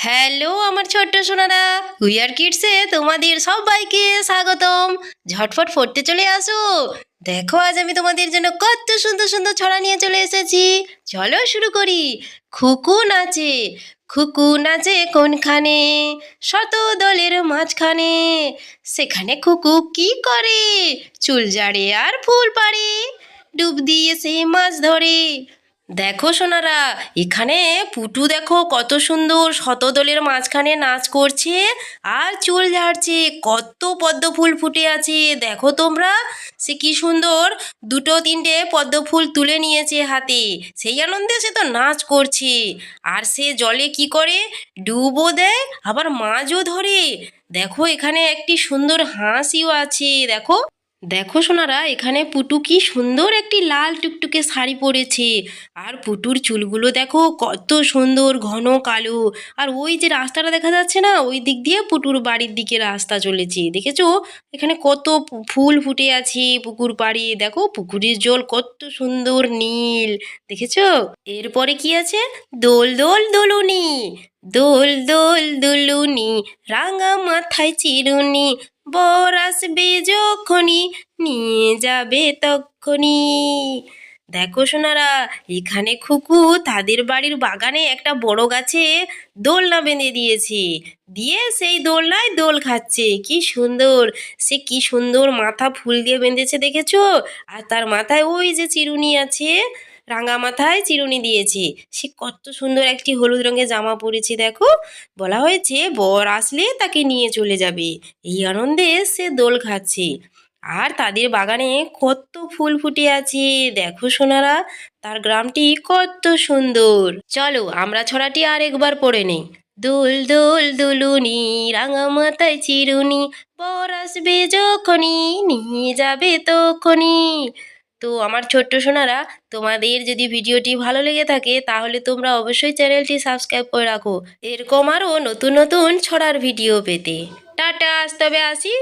Hello আমার ছোট্ট Sonara wear কিডসে তোমাদের সবাইকে স্বাগতম। ঝটফট পড়তে চলে আসো। দেখো, আজ আমি তোমাদের জন্য কত সুন্দর সুন্দর ছড়া নিয়ে চলে এসেছি। চলো শুরু করি। খুকু নাচে খুকু নাচে কোনখানে? শত দলের মাঝখানে। সেখানে খুকু কি করে? চুল জাড়ে আর ফুল পাড়ে। ডুব দিয়ে সে মাছ ধরে। দেখো সোনারা, এখানে পুটু দেখো কত সুন্দর শতদলের মাঝখানে নাচ করছে আর চুল ঝাড়ছে, কত পদ্ম ফুল ফুটে আছে। দেখো তোমরা, সে কি সুন্দর, দুটো তিনটে পদ্ম ফুল তুলে নিয়েছে হাতে। সেই আনন্দে সে তো নাচ করছে। আর সে জলে কি করে? ডুবও দেয়, আবার মাছও ধরে। দেখো এখানে একটি সুন্দর হাঁসিও আছে, দেখো। দেখো সোনারা, এখানে পুটু কি সুন্দর একটি লাল টুকটুকে শাড়ি পরেছে। আর পুটুর চুলগুলো দেখো কত সুন্দর, ঘন কালো। আর ওই যে রাস্তাটা দেখা যাচ্ছে না, ওই দিক দিয়ে পুটুর বাড়ির দিকে রাস্তা চলেছে। দেখেছ? এখানে কত ফুল ফুটে আছে পুকুর পাড়ে। দেখো, পুকুরের জল কত সুন্দর নীল। দেখেছ? এরপরে কি আছে? দোল দোল, দোলুনি। দোল দোল, দুলুনি। রাঙা মাথায় চিরুনি। বর আসবে যখনই নিয়ে যাবে তখনই দেখো সোনারা, এখানে খুকু তাদের বাড়ির বাগানে একটা বড় গাছে দোলনা বেঁধে দিয়েছে। দিয়ে সেই দোলনায় দোল খাচ্ছে। কি সুন্দর! সে কি সুন্দর মাথা ফুল দিয়ে বেঁধেছে, দেখেছ? আর তার মাথায় ওই যে চিরুনি আছে। রাঙা মাথায় চিরুনি দিয়েছে। সে কত সুন্দর একটি হলুদ রঙের জামা পরেছে দেখো। বলা হয়েছে, বর আসলে তাকে নিয়ে চলে যাবে। এই আনন্দে সে দোল খাচ্ছে। আর তাদের বাগানে কত ফুল ফুটে আছে, দেখো সোনারা, তার গ্রামটি কত সুন্দর। চলো, আমরা ছড়াটি আর একবার পড়ে নেই। দোল দোল, দুলুনি, রাঙা মাথায় চিরুনি, বর আসবে যখনই, নিয়ে যাবে তখনই। তো আমার ছোট্ট সোনারা, তোমাদের যদি ভিডিওটি ভালো লেগে থাকে, তাহলে তোমরা অবশ্যই চ্যানেলটি সাবস্ক্রাইব করে রাখো। এরকম আরও নতুন নতুন ছড়ার ভিডিও পেতে। টাটা, আজ তবে আসি।